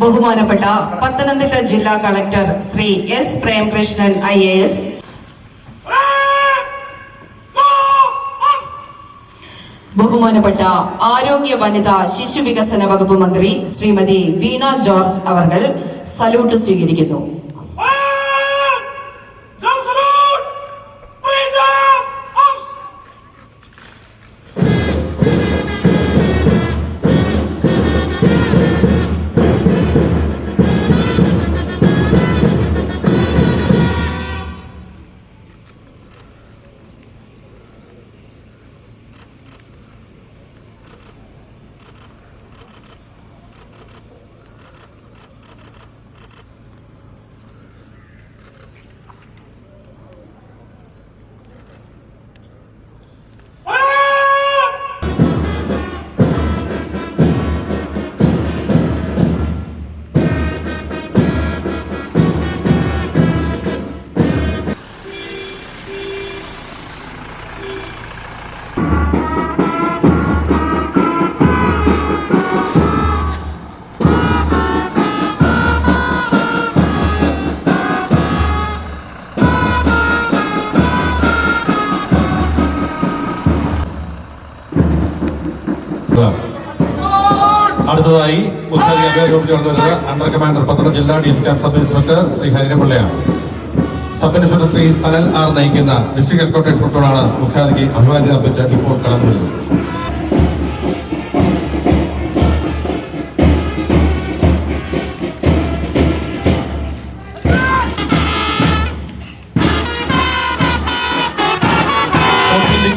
ബഹുമാനപ്പെട്ട പത്തനംതിട്ട ജില്ലാ collector Shri S Premkrishnan I A S. ബഹുമാനപ്പെട്ട ആരോഗ്യ വനിതാ ശിശു വികസന വകുപ്പ് മന്ത്രി ശ്രീമതി വീണ ജോർജ് അവർ സല്യൂട്ട് സ്വീകരിക്കുന്നു. അടുത്തതായി മുഖ്യാതി അഭ്യാസം ചേർന്ന് അണ്ടർ കമാൻഡർ പത്തനം ജില്ലാ D S camp sub inspector Shri ഹരിരപിള്ളയാണ് sub inspector Shri Sanal R നയിക്കുന്ന ഡിസ്ട്രിക്ട് ഹെഡ്ക്വാർട്ടേഴ്സ് പട്ടോളാണ് മുഖ്യാതിഥി അഭിവാദ്യം അർപ്പിച്ച് ഇപ്പോൾ കടന്നു വരുന്നത്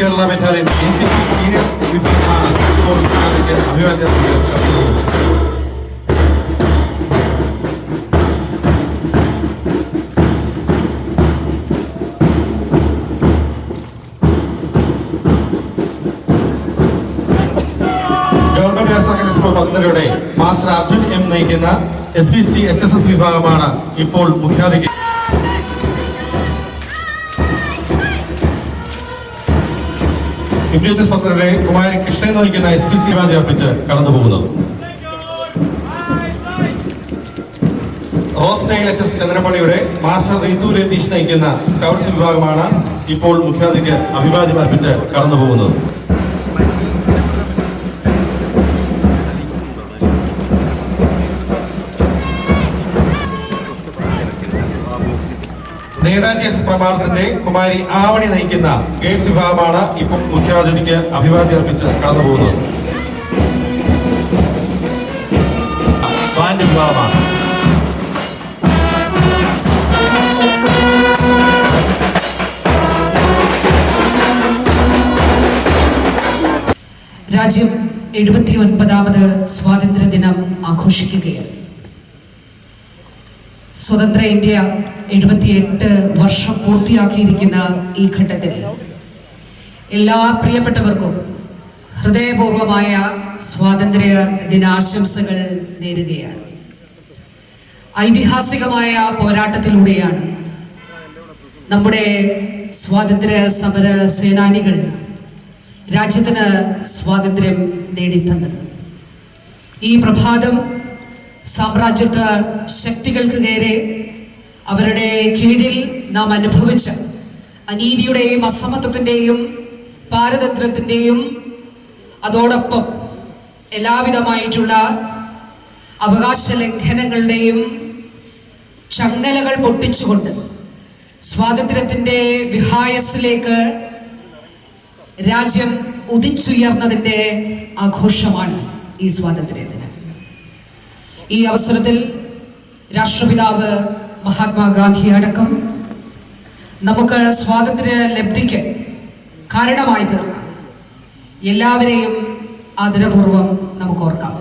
Kerala battalion N C C senior വിഭാഗമാണ് ഇപ്പോൾ അഭിവാദ്യം പത്തനംതിട്ടയുടെ മാസ്റ്റർ അർജുൻ എം നയിക്കുന്ന S P C H S S വിഭാഗമാണ് ഇപ്പോൾ മുഖ്യാതിഥി. എം എച്ച് കുമാരി കൃഷ്ണൻ നയിക്കുന്ന എസ് പി സി വാദി അർപ്പിച്ച് കടന്നു പോകുന്നത് എച്ച് എസ് ചന്ദ്രപ്പള്ളിയുടെ മാസ്റ്റർ റിതു രതീഷ് നയിക്കുന്ന സ്കൗട്ട്സ് വിഭാഗമാണ് ഇപ്പോൾ മുഖ്യാതിഥിക്ക് അഭിവാദ്യം അർപ്പിച്ച് കടന്നു പോകുന്നത് നേതാജി എസ് പ്രഭാതത്തിന്റെ കുമാരി ആവണി നയിക്കുന്ന ഗേഡ്സ് വിഭാഗമാണ് ഇപ്പോൾ മുഖ്യാതിഥിക്ക് അഭിവാദ്യം അർപ്പിച്ച് കടന്നു പോകുന്നത്. ബാൻഡ് വിഭാഗമാണ്. രാജ്യം എഴുപത്തി ഒൻപതാമത് സ്വാതന്ത്ര്യ ദിനം ആഘോഷിക്കുകയാണ്. സ്വതന്ത്ര ഇന്ത്യ എഴുപത്തിയെട്ട് വർഷം പൂർത്തിയാക്കിയിരിക്കുന്ന ഈ ഘട്ടത്തിൽ എല്ലാ പ്രിയപ്പെട്ടവർക്കും ഹൃദയപൂർവമായ സ്വാതന്ത്ര്യ ദിനാശംസകൾ നേരുകയാണ്. ഐതിഹാസികമായ പോരാട്ടത്തിലൂടെയാണ് നമ്മുടെ സ്വാതന്ത്ര്യ സമര സേനാനികൾ രാജ്യത്തിന് സ്വാതന്ത്ര്യം നേടിത്തന്നത്. ഈ പ്രഭാതം സാമ്രാജ്യത്വ ശക്തികൾക്ക് നേരെ അവരുടെ കീഴിൽ നാം അനുഭവിച്ച അനീതിയുടെയും അസമത്വത്തിന്റെയും പാരതന്ത്ര്യത്തിന്റെയും അതോടൊപ്പം എല്ലാവിധമായിട്ടുള്ള അവകാശ ലംഘനങ്ങളുടെയും ചങ്ങലകൾ പൊട്ടിച്ചുകൊണ്ട് സ്വാതന്ത്ര്യത്തിന്റെ വിഹായസിലേക്ക് രാജ്യം ഉദിച്ചുയർന്നതിന്റെ ആഘോഷമാണ് ഈ സ്വാതന്ത്ര്യ ദിനം ഈ അവസരത്തിൽ രാഷ്ട്രപിതാവ് മഹാത്മാഗാന്ധി അടക്കം നമുക്ക് സ്വാതന്ത്ര്യ ലബ്ധിക്ക് കാരണമായി തീർന്ന എല്ലാവരെയും ആദരപൂർവം നമുക്ക് ഓർക്കാം.